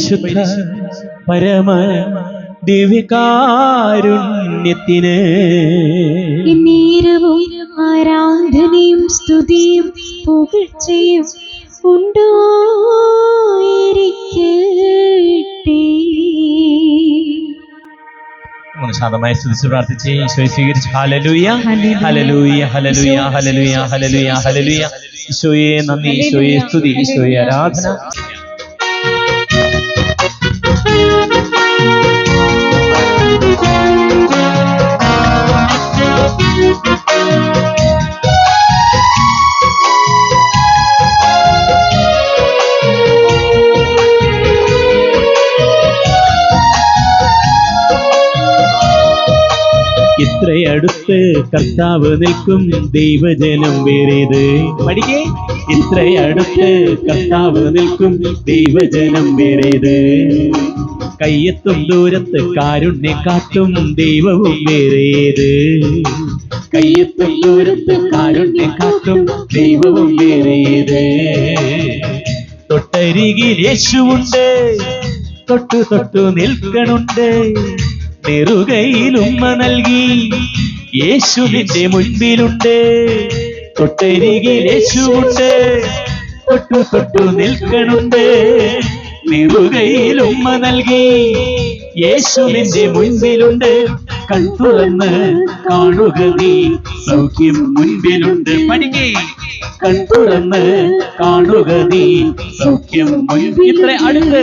പരിശുദ്ധ പരമ ദിവ്യകാരുണ്യത്തിന് നീരവും ആരാധനയും സ്തുതിയും പുകഴ്ചയും ശാന്തമായി സ്തുതിച്ച് പ്രാർത്ഥിച്ച് ഈശോയെ സ്വീകരിച്ച്. ഹലലുയ ഹലലുയ ഹലലുയ ഹലലുയ ഹലലുയ ഹലലുയ ഈശോയെ നന്ദി ഈശോയെ സ്തുതി ഈശോയെ ആരാധന. ഇത്രയടുത്ത് കർത്താവ് നിൽക്കും ദൈവജനം വേറേത്. പഠിക്കേ ഇത്രയടുത്ത് കർത്താവ് നിൽക്കും ദൈവജനം വേറേത്. കയ്യെത്തും ദൂരത്ത് കാരുണ്യ കാട്ടും ദൈവവും വേറേത്. കയ്യെത്തും ദൂരത്ത് കാത്തും ദൈവവും വേറേത് തൊട്ടരികിൽ യേശുണ്ട് തൊട്ടു തൊട്ടു നിൽക്കണുണ്ട്. നെറുകയിൽ നൽകി. യേശു നിന്റെ മുൻപിലുണ്ട്. തൊട്ടരികിൽ യേശുണ്ട് തൊട്ടു തൊട്ടു നിൽക്കണുണ്ട്. ഉമ്മ നൽകി. യേശു നിന്റെ മുൻപിലുണ്ട് കൺ തുറന്ന് കാണുക നീ. സൗഖ്യം മുൻപിലുണ്ട്. പഠിക്കേ കൺ തുറന്ന് കാണുക നീ. സൗഖ്യം മുൻപിൽ ഇത്ര അടുത്ത്.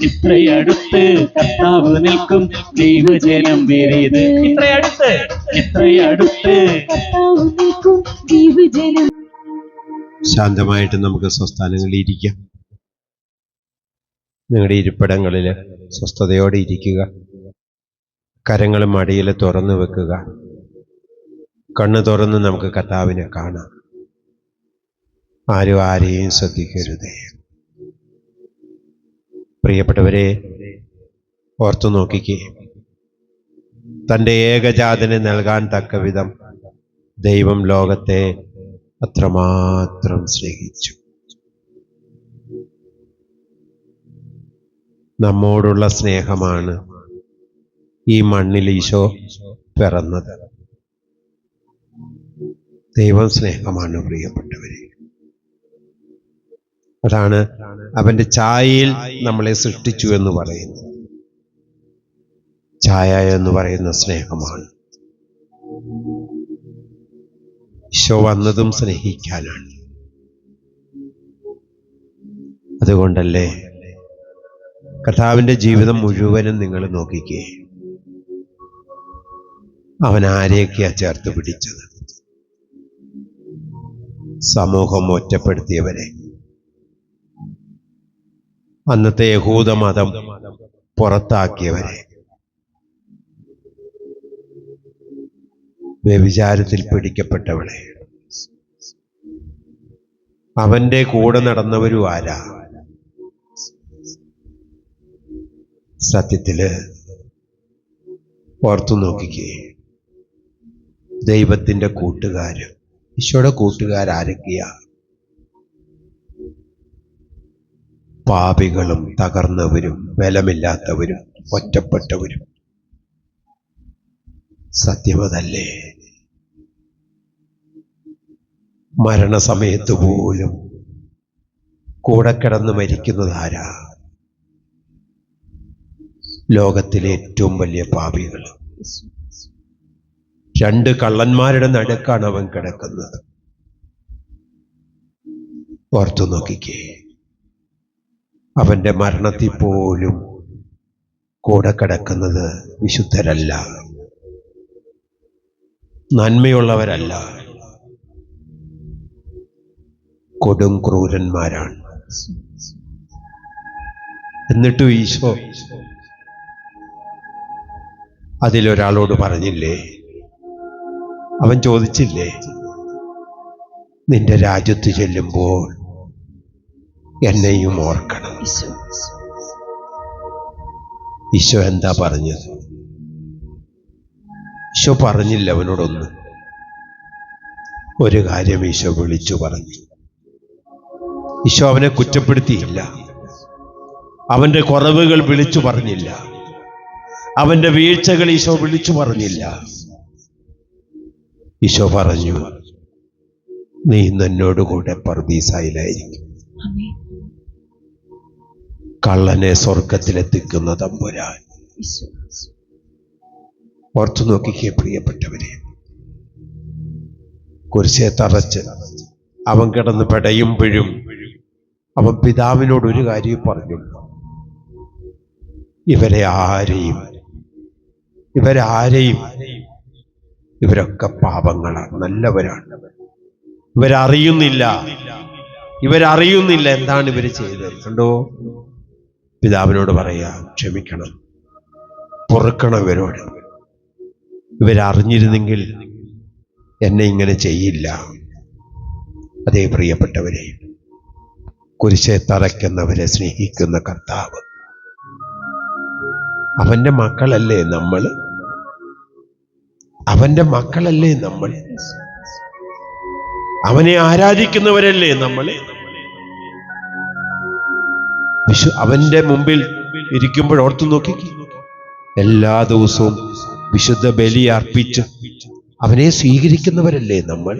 ഇത്രയടുത്ത് കർത്താവ് നിൽക്കും. ദൈവജനം വേറേത്. ഇത്രയടുത്ത് ഇത്രയടുത്ത് കർത്താവ് നിൽക്കും. ദൈവജനം. ശാന്തമായിട്ട് നമുക്ക് സ്വസ്ഥാനങ്ങളിൽ ഇരിക്കാം. നിങ്ങളുടെ ഇരിപ്പിടങ്ങളിൽ സ്വസ്ഥതയോടെ ഇരിക്കുക. കരങ്ങൾ മടിയിൽ തുറന്നു വെക്കുക. കണ്ണു തുറന്ന് നമുക്ക് കർത്താവിനെ കാണാം. ആരും ആരെയും ശ്രദ്ധിക്കരുതേ. പ്രിയപ്പെട്ടവരെ ഓർത്തു നോക്കിക്കേ. തന്റെ ഏകജാതനെ നൽകാൻ തക്ക വിധം ദൈവം ലോകത്തെ അത്രമാത്രം സ്നേഹിച്ചു. നമ്മോടുള്ള സ്നേഹമാണ് ഈ മണ്ണിൽ ഈശോ പിറന്നത്. ദൈവം സ്നേഹമാണ് പ്രിയപ്പെട്ടവരെ. അതാണ് അവന്റെ ചായയിൽ നമ്മളെ സൃഷ്ടിച്ചു എന്ന് പറയുന്നത്. ചായ എന്ന് പറയുന്ന സ്നേഹമാണ്. ഈശോ വന്നതും സ്നേഹിക്കാനാണ്. അതുകൊണ്ടല്ലേ കർത്താവിന്റെ ജീവിതം മുഴുവനും നിങ്ങൾ നോക്കിക്കേ. അവൻ ആരെയൊക്കെയാണ് ചേർത്ത് പിടിച്ചത്? സമൂഹം ഒറ്റപ്പെടുത്തിയവരെ. അന്നത്തെ യഹൂദ മതം പുറത്താക്കിയവരെ. വ്യഭിചാരത്തിൽ പിടിക്കപ്പെട്ടവളെ. അവന്റെ കൂടെ നടന്നവരും ആരാ? സത്യത്തിൽ ഓർത്തു നോക്കിക്കേ. ദൈവത്തിന്റെ കൂട്ടുകാര്. ഈശോയുടെ കൂട്ടുകാരാരൊക്കെയാ. പാപികളും തകർന്നവരും ബലമില്ലാത്തവരും ഒറ്റപ്പെട്ടവരും. സത്യമതല്ലേ? മരണസമയത്ത് പോലും കൂടെ കിടന്ന് മരിക്കുന്നത് ലോകത്തിലെ ഏറ്റവും വലിയ പാപികൾ. രണ്ട് കള്ളന്മാരുടെ നടുക്കാണ് അവൻ കിടക്കുന്നത്. ഓർത്തു നോക്കിക്കേ. അവന്റെ മരണത്തിൽ പോലും കൂടെ കിടക്കുന്നത് വിശുദ്ധരല്ല. നന്മയുള്ളവരല്ല. കൊടും ക്രൂരന്മാരാണ്. എന്നിട്ടും ഈശോ അതിലൊരാളോട് പറഞ്ഞില്ലേ? അവൻ ചോദിച്ചില്ലേ? നിന്റെ രാജ്യത്ത് ചെല്ലുമ്പോൾ എന്നെയും ഓർക്കണം. ഈശോ. എന്താ പറഞ്ഞത്? ഈശോ പറഞ്ഞില്ല അവനോടൊന്ന്. ഒരു കാര്യം ഈശോ വിളിച്ചു പറഞ്ഞു. ഈശോ അവനെ കുറ്റപ്പെടുത്തിയില്ല. അവന്റെ കുറവുകൾ വിളിച്ചു പറഞ്ഞില്ല. അവന്റെ വീഴ്ചകൾ ഈശോ വിളിച്ചു പറഞ്ഞില്ല. ഈശോ പറഞ്ഞു നീ ഇന്ന് കൂടെ പർദീസായിലായിരിക്കും. കള്ളനെ സ്വർഗത്തിലെത്തിക്കുന്ന തമ്പുരാൻ. ഓർത്തു നോക്കിക്കേ പ്രിയപ്പെട്ടവരെ. കുരിശെ തറച്ച് അവൻ കിടന്ന് പെടയുമ്പോഴും അവൻ പിതാവിനോട് ഒരു കാര്യം പറഞ്ഞുള്ളൂ ഇവരെ ആരെയും ഇവരാരെയും? ഇവരൊക്കെ പാപങ്ങളാണ് നല്ലവരാണ്. ഇവരറിയുന്നില്ല. ഇവരറിയുന്നില്ല എന്താണ് ഇവർ ചെയ്തത്. കണ്ടോ? പിതാവിനോട് പറയാ ക്ഷമിക്കണം. പൊറുക്കണം ഇവരോട്. ഇവരറിഞ്ഞിരുന്നെങ്കിൽ എന്നെ ഇങ്ങനെ ചെയ്യില്ല. അതേ പ്രിയപ്പെട്ടവരെ കുരിശെ തറയ്ക്കുന്നവരെ സ്നേഹിക്കുന്ന കർത്താവ് അവന്റെ മക്കളല്ലേ നമ്മൾ അവന്റെ മക്കളല്ലേ നമ്മൾ? അവനെ ആരാധിക്കുന്നവരല്ലേ നമ്മൾ? വിശു അവന്റെ മുമ്പിൽ ഇരിക്കുമ്പോൾ ഓർത്തു നോക്കി. എല്ലാ ദിവസവും വിശുദ്ധ ബലി അർപ്പിച്ച് അവനെ സ്വീകരിക്കുന്നവരല്ലേ നമ്മൾ?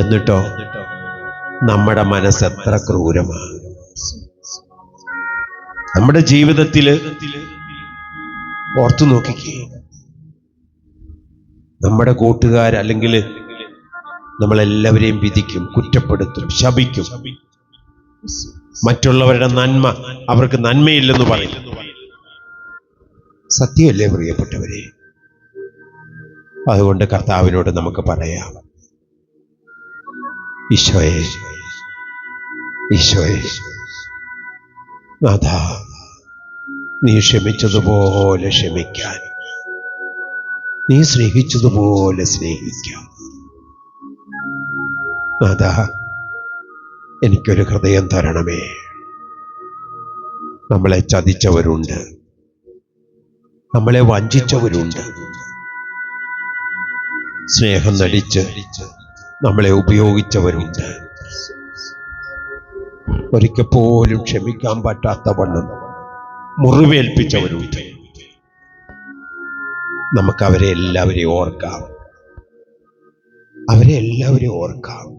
എന്നിട്ടോ നമ്മുടെ മനസ്സ് എത്ര ക്രൂരമാണ് നമ്മുടെ ജീവിതത്തിൽ ഓർത്തു നോക്കിക്കേ. നമ്മുടെ കൂട്ടുകാർ അല്ലെങ്കിൽ നമ്മളെല്ലാവരെയും വിധിക്കും കുറ്റപ്പെടുത്തും ശപിക്കും. മറ്റുള്ളവരുടെ നന്മ അവർക്ക് നന്മയില്ലെന്ന് പറയും. സത്യമല്ലേ പ്രിയപ്പെട്ടവരെ? അതുകൊണ്ട് കർത്താവിനോട് നമുക്ക് പറയാം. ഈശോയെ ഈശോയെ നാഥ നീ ക്ഷമിച്ചതുപോലെ ക്ഷമിക്കാൻ. നീ സ്നേഹിച്ചതുപോലെ സ്നേഹിക്കാം. അതാ എനിക്കൊരു ഹൃദയം തരണമേ. നമ്മളെ ചതിച്ചവരുണ്ട്. നമ്മളെ വഞ്ചിച്ചവരുണ്ട്. സ്നേഹം നടിച്ച് നമ്മളെ ഉപയോഗിച്ചവരുണ്ട്. ഒരിക്കൽ പോലും ക്ഷമിക്കാൻ പറ്റാത്ത വണ്ണം മുറിവേൽപ്പിച്ചവരുണ്ട്. നമുക്ക് അവരെ എല്ലാവരെയും ഓർക്കാം. അവരെ എല്ലാവരെയും ഓർക്കാം.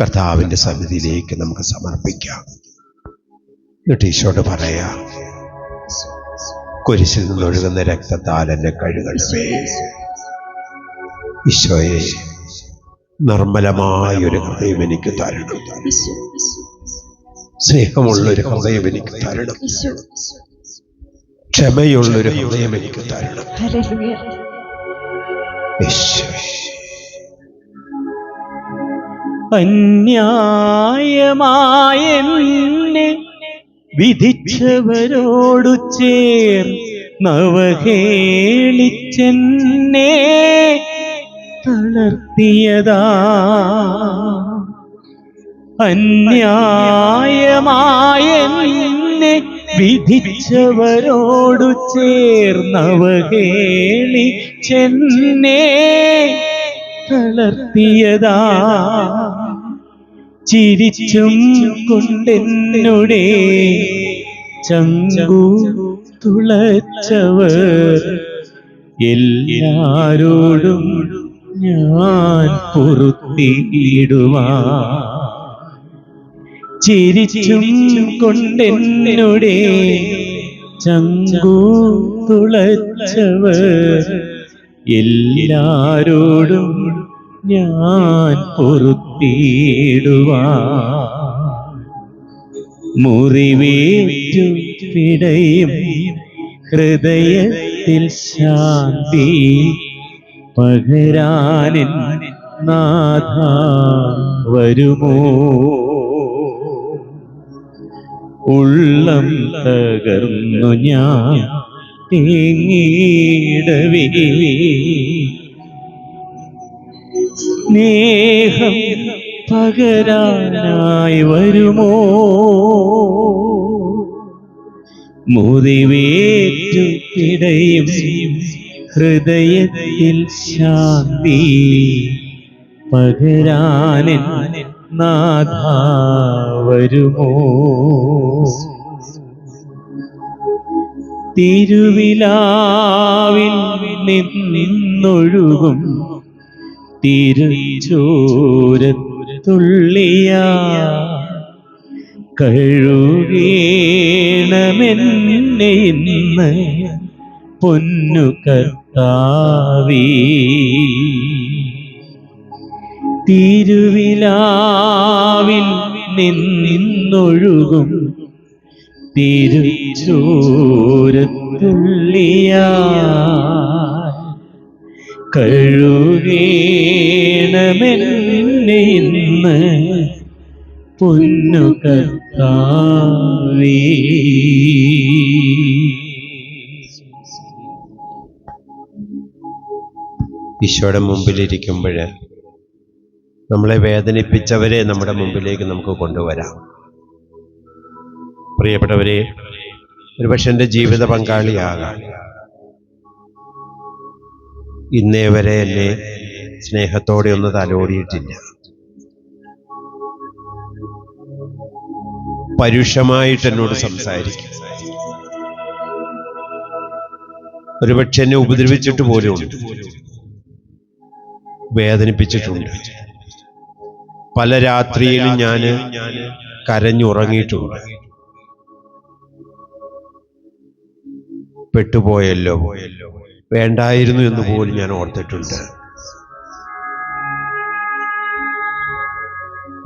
കർത്താവിന്റെ സന്നിധിയിലേക്ക് നമുക്ക് സമർപ്പിക്കാം. എന്നിട്ട് ഈശോട് പറയാം കുരിശിൽ നിന്നൊഴുകുന്ന രക്തത്താൽ എന്നെ കഴുകണമേ. ഈശോയെ നിർമ്മലമായൊരു ഹൃദയം എനിക്ക് തരണം. സ്നേഹമുള്ളൊരു ഹൃദയം എനിക്ക് തരണം. ഈശോ ക്ഷമയുള്ള ഒരു ഹൃദയം എനിക്ക് തരണം. അന്യായമായെന്നെ വിധിച്ചവരോടു ചേർ നവഹേളിച്ചെന്നെ തളർത്തിയതാ. അന്യായമായെന്നെ വിധിച്ചവരോടു ചേർന്നവകേണി ചെന്നേ തളർത്തിയതാ. ചിരിച്ചും കൊണ്ടെന്നുടെ ചങ്കു തുളച്ചവർ എല്ലാരോടും ഞാൻ പൊറുത്തിയിടുവാ ചിരിച്ചും ചങ്കു തുളച്ചവർ എല്ലാരോടും ഞാൻ പൊറുത്തിയിടുവാ മുറിവേറ്റു പിടയും ഹൃദയത്തിൽ ശാന്തി പകരാനിൽ നാഥ വരുമോ? ഉള്ളം തകർന്നു ഞാൻ തേങ്ങിയിടവേ സ്നേഹം പകരാനായി വരുമോ? മുറിവേറ്റു പിടയും ഹൃദയത്തിൽ ശാന്തി പകരാനിൻ നാഥ വരുമോ തിരുവിലാവിൽ നിന്നൊഴുകും തിരുചോരത്തുള്ളിയ കഴുകേണമെന്നെ ഇന്ന് പൊന്നു തിരുവിലാവിൽ നിന്നൊഴുകും തിരുചോരത്തുള്ളിയ കഴുകേണമെന്നെ ഇന്ന് പൊന്നുകത്താവേ ഈശോയുടെ മുമ്പിലിരിക്കുമ്പോൾ നമ്മളെ വേദനിപ്പിച്ചവരെ നമ്മുടെ മുമ്പിലേക്ക് നമുക്ക് കൊണ്ടുവരാം. പ്രിയപ്പെട്ടവരെ ഒരുപക്ഷെ എന്റെ ജീവിത പങ്കാളിയാകാം. ഇന്നേ വരെ എന്നെ സ്നേഹത്തോടെ ഒന്ന് തലോടിയിട്ടില്ല. പരുഷമായിട്ട് എന്നോട് സംസാരിക്കും. ഒരുപക്ഷെ എന്നെ ഉപദ്രവിച്ചിട്ട് പോലും ഉണ്ട് വേദനിപ്പിച്ചിട്ടുണ്ട്. പല രാത്രിയിലും ഞാൻ കരഞ്ഞുറങ്ങിയിട്ടുണ്ട്. പെട്ടുപോയല്ലോ. വേണ്ടായിരുന്നു എന്ന് പോലും ഞാൻ ഓർത്തിട്ടുണ്ട്.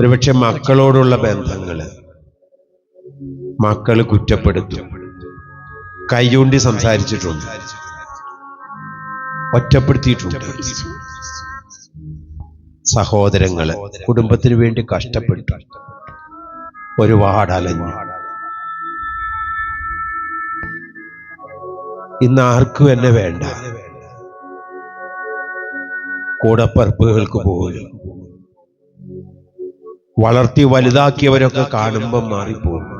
ഒരുപക്ഷെ മക്കളോടുള്ള ബന്ധങ്ങൾ മക്കൾ കുറ്റപ്പെടുത്തും. കൈയൂണ്ടി സംസാരിച്ചിട്ടുണ്ട്. ഒറ്റപ്പെടുത്തിയിട്ടുണ്ട്. സഹോദരങ്ങൾ കുടുംബത്തിന് വേണ്ടി കഷ്ടപ്പെട്ടു. ഒരുപാട് അലഞ്ഞു ഇന്ന് ആർക്കും എന്നെ വേണ്ട. കൂടപ്പറപ്പുകൾക്ക് പോലും. വളർത്തി വലുതാക്കിയവരൊക്കെ കാണുമ്പം മാറിപ്പോകും.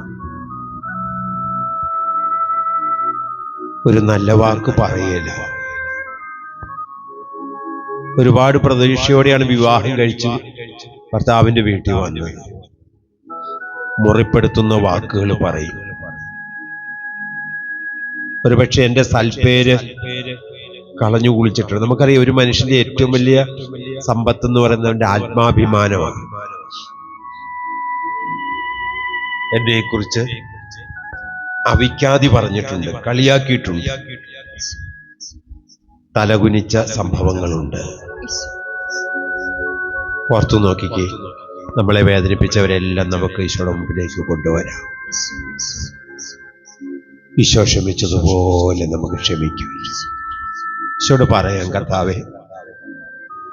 ഒരു നല്ല വാക്ക് പറയല. ഒരുപാട് പ്രതീക്ഷയോടെയാണ് വിവാഹം കഴിച്ച് ഭർത്താവിന്റെ വീട്ടിൽ വന്നു മുറിപ്പെടുത്തുന്ന വാക്കുകൾ പറയും. ഒരുപക്ഷെ എന്റെ സൽപ്പേര് കളഞ്ഞു കുളിച്ചിട്ടുണ്ട്. നമുക്കറിയാം ഒരു മനുഷ്യന്റെ ഏറ്റവും വലിയ സമ്പത്ത് എന്ന് പറയുന്നത് അവന്റെ ആത്മാഭിമാനമാണ്. എന്നെ കുറിച്ച് അവിക്കാതി പറഞ്ഞിട്ടുണ്ട് കളിയാക്കിയിട്ടുണ്ട്. തലകുനിച്ച സംഭവങ്ങളുണ്ട്. ഓർത്തു നോക്കിക്കേ. നമ്മളെ വേദനിപ്പിച്ചവരെല്ലാം നമുക്ക് ഈശോയുടെ മുമ്പിലേക്ക് കൊണ്ടുവരാം. ഈശോ ക്ഷമിച്ചതുപോലെ നമുക്ക് ക്ഷമിക്കും. ഈശോട് പറയാം കർത്താവേ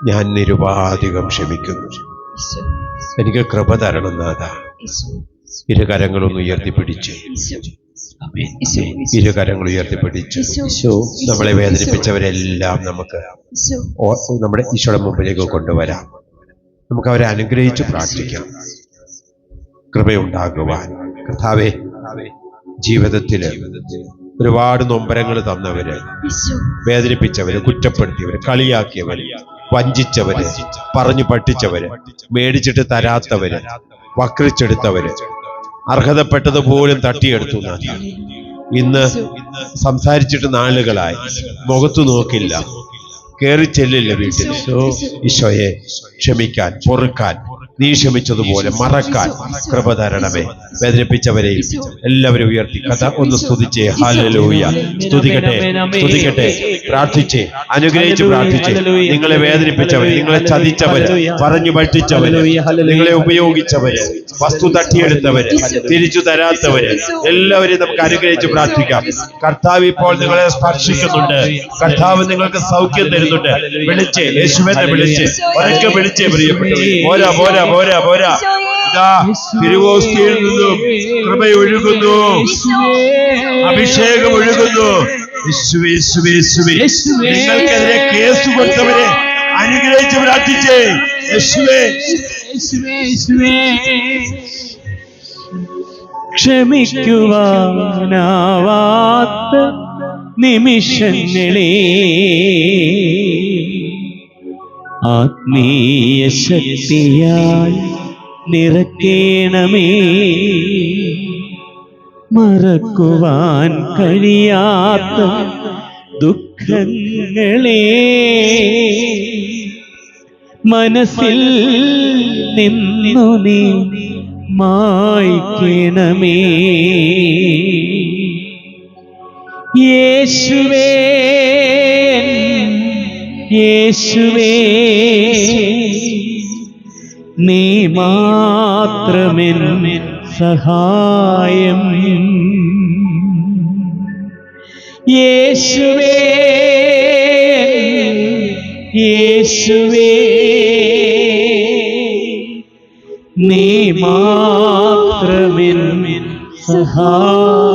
ഞാൻ നിരുപാധികം ക്ഷമിക്കുന്നു. എനിക്ക് കൃപ തരണം നാഥ. ഇരു കരങ്ങളൊന്ന് ഉയർത്തിപ്പിടിച്ച്. ഇരു കരങ്ങൾ ഉയർത്തിപ്പിടിച്ച്. നമ്മളെ വേദനിപ്പിച്ചവരെല്ലാം നമുക്ക് നമ്മുടെ ഈശോയുടെ മുമ്പിലേക്ക് കൊണ്ടുവരാം. നമുക്ക് അവരെ അനുഗ്രഹിച്ച് പ്രാർത്ഥിക്കാം. കൃപയുണ്ടാകുവാൻ. കർത്താവെ ജീവിതത്തിൽ ഒരുപാട് നൊമ്പരങ്ങൾ തന്നവര് വേദനിപ്പിച്ചവര് കുറ്റപ്പെടുത്തിയവര് കളിയാക്കിയവര് വഞ്ചിച്ചവര്. പറഞ്ഞു പഠിച്ചവര് മേടിച്ചിട്ട് തരാത്തവര് വക്രിച്ചെടുത്തവര് അർഹതപ്പെട്ടത് പോലും തട്ടിയെടുത്തു. ഇന്ന് സംസാരിച്ചിട്ട് നാളുകളായി. മുഖത്തു നോക്കില്ല. കയറി ചെല്ലില്ല വീട്ടിൽ. ഈശോയെ ക്ഷമിക്കാൻ പൊറുക്കാൻ. നീ ക്ഷമിച്ചതുപോലെ മറക്കാൻ കൃപ തരണമേ. വേദനിപ്പിച്ചവരെയും എല്ലാവരും ഉയർത്തി. കഥ ഒന്ന് സ്തുതിച്ചേ. ഹാലലൂയ സ്തുതിക്കട്ടെ. സ്തുതിക്കട്ടെ. പ്രാർത്ഥിച്ചേ. അനുഗ്രഹിച്ച് പ്രാർത്ഥിച്ചേ. നിങ്ങളെ വേദനിപ്പിച്ചവര് നിങ്ങളെ ചതിച്ചവര് പറഞ്ഞു പറ്റിച്ചവര് നിങ്ങളെ ഉപയോഗിച്ചവര് വസ്തു തട്ടിയെടുത്തവര് തിരിച്ചു തരാത്തവര് എല്ലാവരെയും നമുക്ക് അനുഗ്രഹിച്ച് പ്രാർത്ഥിക്കാം. കർത്താവ് ഇപ്പോൾ നിങ്ങളെ സ്പർശിക്കുന്നുണ്ട്. കർത്താവ് നിങ്ങൾക്ക് സൗഖ്യം തരുന്നുണ്ട്. വിളിച്ചേ യേശുവിനെ വിളിച്ചേ. ഒരൊക്കെ വിളിച്ചേ പ്രിയപ്പെട്ടു പോരാ പോരാ പോരാ പോരാ. തിരുവോസ്തിയിൽ നിന്നും കൃപയൊഴുകുന്നു. അഭിഷേകം ഒഴുകുന്നു. നിങ്ങൾക്കെതിരെ കേസ് കൊടുത്തവരെ അനുഗ്രഹിച്ച് പ്രാർത്ഥിച്ചേ. ക്ഷമിക്കുവാനാവാത്ത നിമിഷങ്ങളെ. ആത്മീയ ശക്തിയാൽ നിറക്കേണമേ. മറക്കുവാൻ കഴിയാത്ത ദുഃഖങ്ങളെ. മനസ്സിൽ നിന്നു നീ മായ്ക്കണമേ. യേശുവേ യേശുവേ നീ മാത്രമെന്നെ സഹായം. യേശുവേ യേശുവേ നീ മാത്രമെന്നെ സഹായം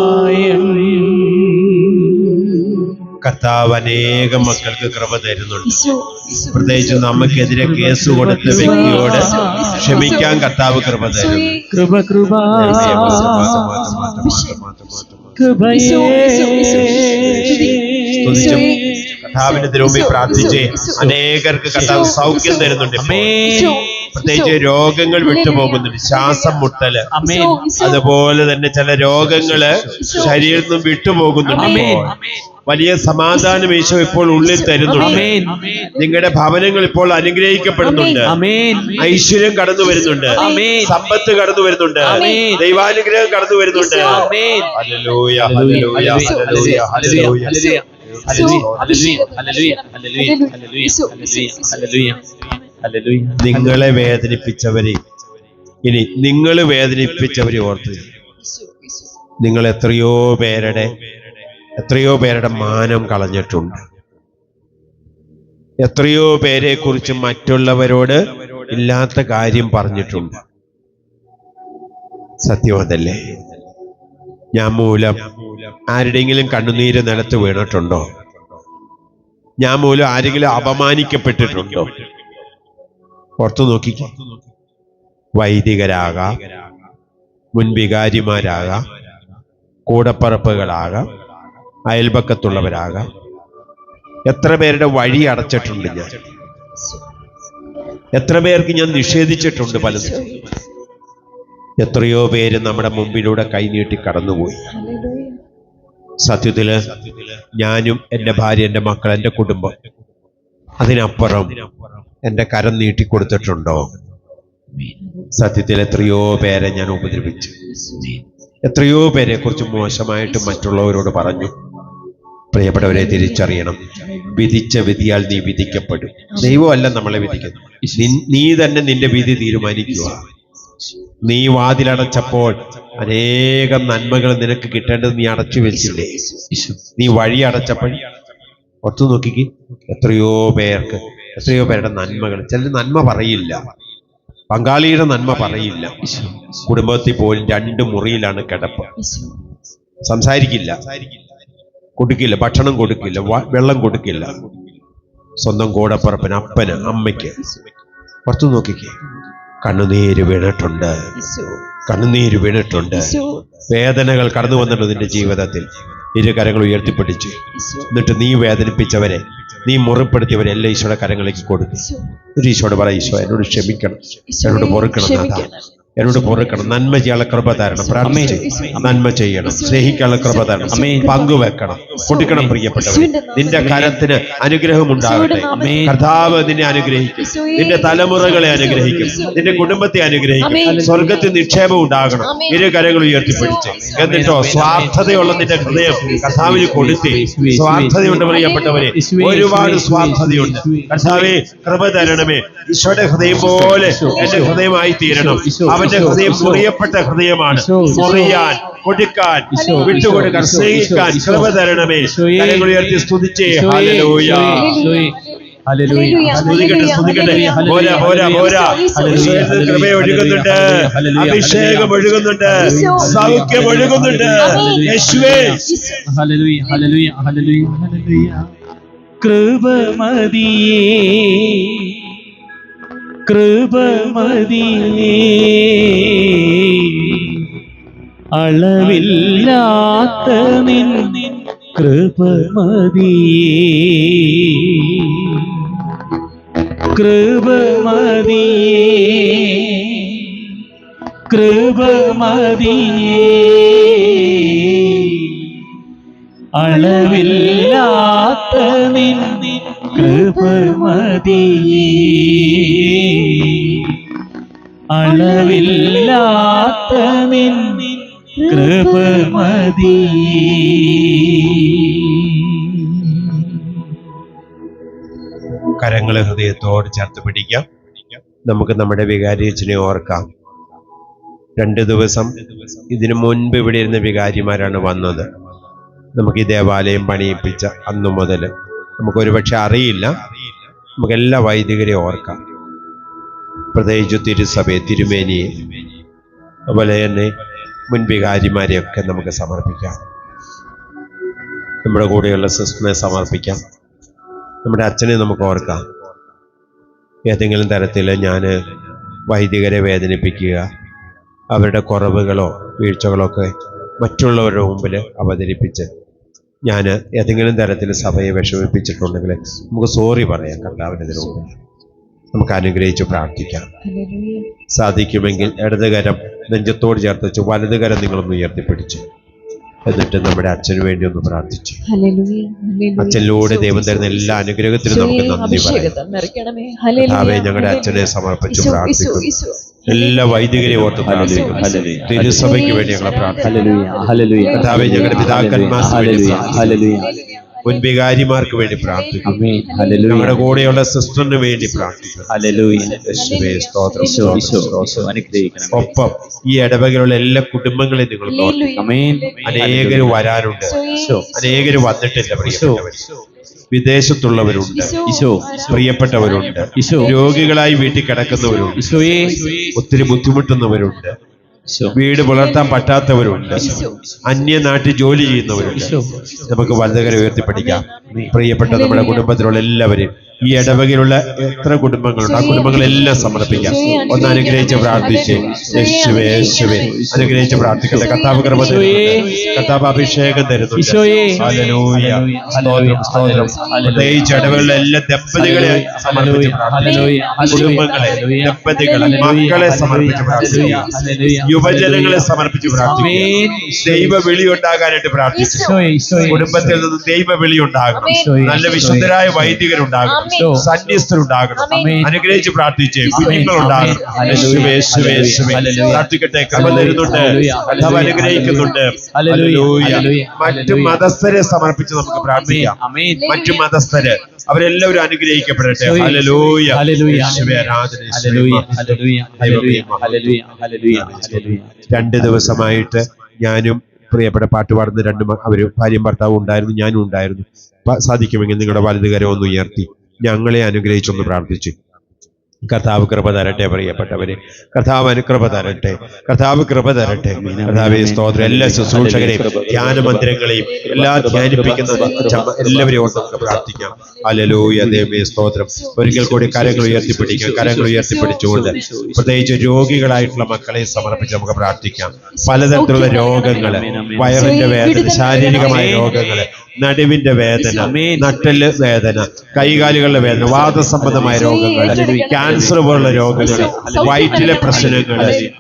കർത്താവ് അനേകം മക്കൾക്ക് കൃപ തരുന്നുണ്ട്. പ്രത്യേകിച്ച് നമുക്കെതിരെ കേസ് കൊടുത്ത വ്യക്തിയോട് ക്ഷമിക്കാൻ കർത്താവ് കൃപ തരും കൃപ കൃപ. ഈശോ, ഈശോ, ഈശോ. സ്തുതി. സ്തുതിച്ചും കർത്താവിന്റെ തിരുമുമ്പിൽ പ്രാർത്ഥിച്ച്. അനേകർക്ക് കർത്താവ് സൗഖ്യം തരുന്നുണ്ട് പ്രത്യേകിച്ച് രോഗങ്ങൾ വിട്ടുപോകുന്നുണ്ട് ശ്വാസം മുട്ടൽ. അതുപോലെ തന്നെ ചില രോഗങ്ങൾ ശരീരത്തിൽ നിന്നും വിട്ടുപോകുന്നുണ്ട്. വലിയ സമാധാനം ഈശോ ഇപ്പോൾ ഉള്ളിൽ തരുന്നുണ്ട്. നിങ്ങളുടെ ഭവനങ്ങൾ ഇപ്പോൾ അനുഗ്രഹിക്കപ്പെടുന്നുണ്ട്. ഐശ്വര്യം കടന്നു വരുന്നുണ്ട്. ആമേൻ. സമ്പത്ത് കടന്നു വരുന്നുണ്ട്. ആമേൻ. ദൈവാനുഗ്രഹം കടന്നു വരുന്നുണ്ട്. ആമേൻ. ഹല്ലേലൂയ, ഹല്ലേലൂയ, ഹല്ലേലൂയ, ഹല്ലേലൂയ. നിങ്ങളെ വേദനിപ്പിച്ചവരെ ഇനി നിങ്ങൾ വേദനിപ്പിച്ചവരെ ഓർത്ത്. നിങ്ങൾ എത്രയോ പേരുടെ എത്രയോ പേരുടെ മാനം കളഞ്ഞിട്ടുണ്ട്. എത്രയോ പേരെ കുറിച്ച് മറ്റുള്ളവരോട് ഇല്ലാത്ത കാര്യം പറഞ്ഞിട്ടുണ്ട്. സത്യം അതല്ലേ? ഞാൻ മൂലം ആരുടെയെങ്കിലും കണ്ണുനീര് നിലത്ത് വീണിട്ടുണ്ടോ? ഞാൻ മൂലം ആരെങ്കിലും അപമാനിക്കപ്പെട്ടിട്ടുണ്ടോ? പുറത്തു നോക്കി. വൈദികരാകാം മുൻവികാരിമാരാകാം കൂടപ്പറപ്പുകളാകാം അയൽപക്കത്തുള്ളവരാകാം. എത്ര പേരുടെ വഴി അടച്ചിട്ടുണ്ട് ഞാൻ? എത്ര പേർക്ക് ഞാൻ നിഷേധിച്ചിട്ടുണ്ട് പലതും? എത്രയോ പേര് നമ്മുടെ മുമ്പിലൂടെ കൈനീട്ടി കടന്നുപോയി. സത്യത്തിൽ ഞാനും എന്റെ ഭാര്യ എന്റെ മക്കൾ എന്റെ കുടുംബം അതിനപ്പുറം എന്റെ കരം നീട്ടി കൊടുത്തിട്ടുണ്ടോ? സത്യത്തിൽ എത്രയോ പേരെ ഞാൻ ഉപദ്രവിച്ചു. എത്രയോ പേരെ കുറിച്ച് മോശമായിട്ട് മറ്റുള്ളവരോട് പറഞ്ഞു. പ്രിയപ്പെട്ടവരെ തിരിച്ചറിയണം. വിധിച്ച വിധിയാൽ നീ വിധിക്കപ്പെടും. ദൈവമല്ല നമ്മളെ വിധിക്കുന്നു നീ തന്നെ നിന്റെ വിധി തീരുമാനിക്കുക. നീ വാതിലടച്ചപ്പോൾ അനേകം നന്മകൾ നിനക്ക് കിട്ടേണ്ടത് നീ അടച്ചു വെച്ചില്ലേ? നീ വഴി അടച്ചപ്പോൾ? ഒത്തു നോക്കിക്ക്. എത്രയോ പേർക്ക് എത്രയോ പേരുടെ നന്മകൾ. ചില നന്മ പറയില്ല. പങ്കാളിയുടെ നന്മ പറയില്ല. കുടുംബത്തിൽ പോലും രണ്ട് മുറിയിലാണ് കിടപ്പ്. സംസാരിക്കില്ല. കൊടുക്കില്ല ഭക്ഷണം കൊടുക്കില്ല വെള്ളം കൊടുക്കില്ല. സ്വന്തം കൂടപ്പുറപ്പന് അപ്പന് അമ്മയ്ക്ക്. പുറത്തു നോക്കിക്കേ. കണ്ണുനീര് വീണിട്ടുണ്ട്. കണ്ണുനീര് വീണിട്ടുണ്ട്. വേദനകൾ കടന്നു വന്നിട്ടുണ്ട് നിന്റെ ജീവിതത്തിൽ. ഇരു കരങ്ങൾ ഉയർത്തിപ്പിടിച്ചു. എന്നിട്ട് നീ വേദനിപ്പിച്ചവരെ നീ മുറിപ്പെടുത്തിയവരെ എല്ലാ ഈശോയുടെ കരങ്ങളിലേക്ക് കൊടുക്കും. ഒരു ഈശോട് പറ ഈശോ എന്നോട് ക്ഷമിക്കണം. എന്നോട് പൊറുക്കണം. എന്നോട് പൊറുക്കണം നന്മ ചെയ്യാനുള്ള കൃപ തരണം നന്മ ചെയ്യണം സ്നേഹിക്കാനുള്ള കൃപ തരണം. പങ്കുവെക്കണം കൊടുക്കണം പ്രിയപ്പെട്ടവർ നിന്റെ കരത്തിന് അനുഗ്രഹം ഉണ്ടാകട്ടെ. കർത്താവ് നിന്നെ അനുഗ്രഹിക്കും. നിന്റെ തലമുറകളെ അനുഗ്രഹിക്കും. നിന്റെ കുടുംബത്തെ അനുഗ്രഹിക്കും. സ്വർഗത്തിൽ നിക്ഷേപം ഉണ്ടാകണം. ഇരു കരങ്ങൾ ഉയർത്തിപ്പിടിച്ച്. എന്നിട്ടോ സ്വാർത്ഥതയുള്ള നിന്റെ ഹൃദയം കർത്താവിന് കൊടുത്തി. സ്വാർത്ഥതയുണ്ട് പ്രിയപ്പെട്ടവരെ. ഒരുപാട് സ്വാർത്ഥതയുണ്ട്. കർത്താവെ കൃപ തരണമേ. ഈശോയുടെ ഹൃദയം പോലെ എന്റെ ഹൃദയമായി തീരണം. അവന്റെ ഹൃദയം മുറിയപ്പെട്ട ഹൃദയമാണ്. മുറിയാൻ കൊടുക്കാൻ വിട്ടുകൊടുക്കാൻ സ്നേഹിക്കാൻ കൃപ തരണമേ. കരങ്ങൾ ഉയർത്തി സ്തുതിച്ചേ. കൃപ ഒഴുകുന്നുണ്ട്. അഭിഷേകം ഒഴുകുന്നുണ്ട്. സൗഖ്യം ഒഴുകുന്നുണ്ട്. യേശുവേ. കൃപമതിയേ. കൃപമതിയേ അളവില്ലാത്ത നിൻ കൃപമതിയേ. കൃപമതിയേ. കൃപമതിയേ. അളവില്ലാത്ത നിൻ കൃപമതിയേ. അളവില്ലാത്ത നിൻ കരങ്ങളെ ഹൃദയത്തോട് ചേർത്ത് പിടിക്കാം. നമുക്ക് നമ്മുടെ വികാരിയച്ഛനെ ഓർക്കാം. രണ്ട് ദിവസം ഇതിനു മുൻപ് ഇവിടെ ഇരുന്ന വികാരിമാരാണ് വന്നത്. നമുക്ക് ഈ ദേവാലയം പണിയിപ്പിച്ച അന്നു മുതൽ നമുക്ക് ഒരുപക്ഷെ അറിയില്ല. നമുക്ക് എല്ലാ വൈദികരെയും ഓർക്കാം. പ്രത്യേകിച്ച് തിരുസഭയെ തിരുമേനിയെ അതുപോലെ തന്നെ മുൻപികാരിമാരെയൊക്കെ നമുക്ക് സമർപ്പിക്കാം. നമ്മുടെ കൂടെയുള്ള സിസ്റ്ററിനെ സമർപ്പിക്കാം. നമ്മുടെ അച്ഛനെ നമുക്ക് ഓർക്കാം. ഏതെങ്കിലും തരത്തിൽ ഞാൻ വൈദികരെ വേദനിപ്പിക്കുക അവരുടെ കുറവുകളോ വീഴ്ചകളോ ഒക്കെ മറ്റുള്ളവരുടെ മുമ്പിൽ അവതരിപ്പിച്ച് ഞാൻ ഏതെങ്കിലും തരത്തിൽ സഭയെ വിഷമിപ്പിച്ചിട്ടുണ്ടെങ്കിൽ നമുക്ക് സോറി പറയാം മുമ്പിൽ നമുക്ക് അനുഗ്രഹിച്ച് പ്രാർത്ഥിക്കാം. സാധിക്കുമെങ്കിൽ ഇടതുകരം നെഞ്ചത്തോട് ചേർത്ത് വെച്ച് വലതുകരം നിങ്ങളൊന്ന് ഉയർത്തിപ്പിടിച്ചു. എന്നിട്ട് നമ്മുടെ അച്ഛന് വേണ്ടി ഒന്ന് പ്രാർത്ഥിച്ചു. അച്ഛനിലൂടെ ദൈവം തരുന്ന എല്ലാ അനുഗ്രഹത്തിനും നമുക്ക് നന്ദി പറയാം. ഞങ്ങളുടെ. അച്ഛനെ സമർപ്പിച്ച് പ്രാർത്ഥിക്കുന്നു. എല്ലാ വൈദികരെയും ഓർത്ത്. തിരുസഭയ്ക്ക് വേണ്ടി ഞങ്ങളെ പ്രാർത്ഥന. ഞങ്ങളുടെ പിതാക്കന്മാർക്ക് മുൻവികാരിമാർക്ക് വേണ്ടി ഹല്ലേലൂയ. ഞങ്ങളുടെ കൂടെയുള്ള സിസ്റ്ററിന് വേണ്ടി പ്രാർത്ഥിക്കും ഒപ്പം ഈ ഇടവകയിലുള്ള എല്ലാ കുടുംബങ്ങളെയും നിങ്ങൾ അനേകർ വരാനുണ്ട് അനേകർ അനേകര് വന്നിട്ടില്ല. വിദേശത്തുള്ളവരുണ്ട്. പ്രിയപ്പെട്ടവരുണ്ട്. ഈശോ. രോഗികളായി വീട്ടിൽ കിടക്കുന്നവരുണ്ട്. ഒത്തിരി ബുദ്ധിമുട്ടുന്നവരുണ്ട്. വീട് പുലർത്താൻ പറ്റാത്തവരുണ്ട്. അന്യനാട്ടിൽ ജോലി ചെയ്യുന്നവരുണ്ട്. നമുക്ക് വലുതകരെ ഉയർത്തിപ്പിടിക്കാം. പ്രിയപ്പെട്ട നമ്മുടെ കുടുംബത്തിലുള്ള എല്ലാവരും ഈ ഇടവകയിലുള്ള എത്ര കുടുംബങ്ങളുണ്ട് ആ കുടുംബങ്ങളെല്ലാം സമർപ്പിക്കാം. ഒന്ന് അനുഗ്രഹിച്ച് പ്രാർത്ഥിച്ച്. യേശുവേ യേശുവേ. അനുഗ്രഹിച്ച് പ്രാർത്ഥിക്കട്ടെ. കർത്താവ് കൃപ കർത്താവ് അഭിഷേകം തരുന്നു പ്രത്യേകിച്ച് ഇടവകളിലെ എല്ലാ ദമ്പതികളെ സമർപ്പിച്ച് കുടുംബങ്ങളെ ദമ്പതികളെ മക്കളെ സമർപ്പിച്ച് പ്രാർത്ഥിക്കാം. യുവജനങ്ങളെ സമർപ്പിച്ച് പ്രാർത്ഥിക്കാം ദൈവ വിളി ഉണ്ടാകാനായിട്ട് പ്രാർത്ഥിച്ചു കുടുംബത്തിൽ നിന്ന് ദൈവ വിളി ഉണ്ടാകണം നല്ല വിശുദ്ധരായ വൈദികരുണ്ടാകണം. ഉണ്ടാകണം സന്യസ്തരുണ്ടാകണം. ആമേൻ. അനുഗ്രഹിച്ച് പ്രാർത്ഥിച്ച് കുഞ്ഞുങ്ങളുണ്ടാകണം. ആമേൻ. യേശുവേ, യേശുവേ, യേശുവേ. ഹല്ലേലൂയ. പ്രാർത്ഥിക്കട്ടെ. കഥ തരുന്നുണ്ട്. ഹല്ലേലൂയ. അനുഗ്രഹിക്കുന്നുണ്ട്. മറ്റു. മതസ്ഥരെ സമർപ്പിച്ച് നമുക്ക് പ്രാർത്ഥിക്കാം. മറ്റു മതസ്ഥര്. അവരെല്ലാവരും അനുഗ്രഹിക്കപ്പെടട്ടെ. രണ്ട് ദിവസമായിട്ട് ഞാനും പ്രിയപ്പെട്ട പാട്ട് പാടുന്ന രണ്ട് അവർ അവർ ഭാര്യയും ഭർത്താവും ഉണ്ടായിരുന്നു ഞാനും ഉണ്ടായിരുന്നു. സാധിക്കുമെങ്കിൽ നിങ്ങളുടെ വലുതുകരം ഒന്ന് ഉയർത്തി. ഞങ്ങളെ അനുഗ്രഹിച്ചൊന്ന് പ്രാർത്ഥിച്ചു. കർത്താവ് കൃപ തരട്ടെ പ്രിയപ്പെട്ടവരെ. കർത്താവ് അനുകൃപ തരട്ടെ. കർത്താവ് കൃപ തരട്ടെ. കർത്താവ് സ്തോത്രം. എല്ലാ ശുശ്രൂഷകരെയും ധ്യാന മന്ദിരങ്ങളെയും എല്ലാ ധ്യാനിപ്പിക്കുന്ന എല്ലാവരെയും ഓർത്ത് പ്രാർത്ഥിക്കാം. അലലൂയ ദേവേ സ്തോത്രം. ഒരിക്കൽ കൂടി കരങ്ങൾ ഉയർത്തിപ്പിടിക്കാം. കരങ്ങൾ ഉയർത്തിപ്പിടിച്ചുകൊണ്ട് പ്രത്യേകിച്ച് രോഗികളായിട്ടുള്ള മക്കളെ സമർപ്പിച്ച് നമുക്ക് പ്രാർത്ഥിക്കാം. പലതരത്തിലുള്ള രോഗങ്ങൾ വയറിന്റെ വേദന ശാരീരികമായ രോഗങ്ങൾ നടുവിന്റെ വേദന നട്ടൽ വേദന കൈകാലുകളുടെ വേദന വാദസംബന്ധമായ രോഗങ്ങൾ ക്യാൻസർ പോലുള്ള രോഗങ്ങൾ വയറ്റിലെ പ്രശ്നങ്ങൾ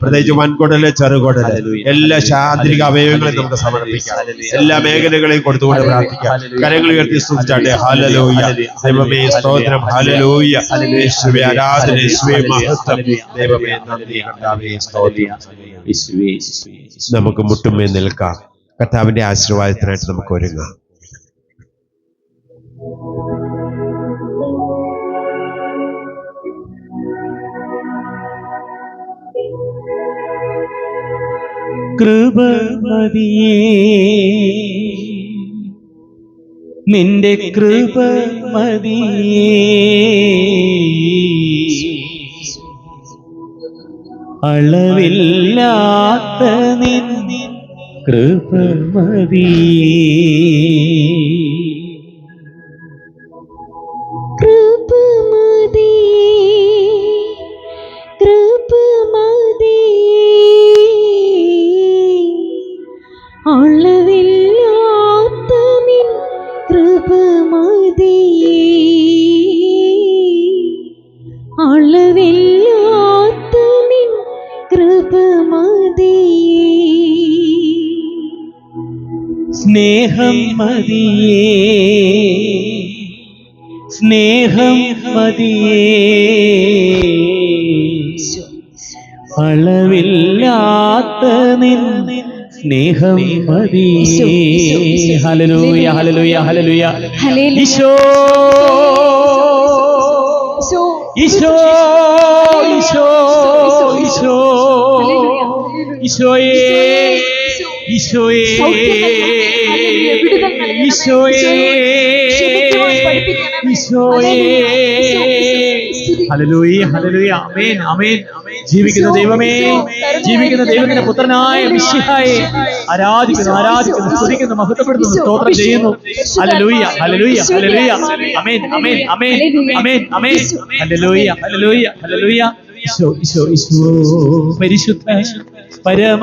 പ്രത്യേകിച്ച് വൻകുടൽ ചെറുകുടൽ എല്ലാ ശാരീരിക അവയവങ്ങളെയും നമുക്ക് സമർപ്പിക്കാം. എല്ലാ മേഖലകളെയും കൊടുത്തുകൊണ്ട് പ്രാർത്ഥിക്കാം. കരങ്ങൾ ഉയർത്തി സ്തുതിച്ചാട്ടെ. ഹാലലോയ്യ ദൈവമേ സ്തോത്രം. ഹാലലോയ്യ യേശുവേ ആരാധന യേശുവേ മഹത്വം. ദൈവമേ നന്ദി കർത്താവേ സ്തോത്രം. യേശുവേ യേശുവേ നമുക്ക് മുട്ടുമേ നിൽക്കാം. കർത്താവിന്റെ ആശീർവാദത്തിനായിട്ട് നമുക്ക് ഒരുങ്ങാം. കൃപ മതിയേ. നിന്റെ കൃപ മതിയേ. അളവില്ലാത്ത നിൻ കൃപ മതിയേ. മതിയേ. സ്നേഹം മതിയേ. അളവില്ലാത്ത നിൻ സ്നേഹം മതിയേ. ഹലലൂയ ഹലലൂയ ഹലലൂയ ഈശോ. ഈശോ. ഈശോ ഈശോ ഈശോയേ ഈശോയേ. ഈശോയേ. ഹല്ലേലൂയ ഹല്ലേലൂയ. ആമേൻ ആമേൻ. ജീവിക്കുന്ന ദൈവമേ ജീവിക്കുന്ന ദൈവത്തിന്റെ പുത്രനായ മിശിഹായെ ആരാധിക്കുന്നു ആരാധിക്കുന്നു സ്തുതിക്കുന്നു മഹത്വപ്പെടുന്നു സ്തോത്രം ചെയ്യുന്നു. ഹലലൂയ ഹലലൂയ ഹലലൂയ അമേൻ അമേൻ അമേൻ അമേൻ അമേൻ ഹലലൂയ ഹലലൂയ ഹലലൂയ ഈശോ ഈശോ. ഈശോ പരിശുദ്ധ. പരമ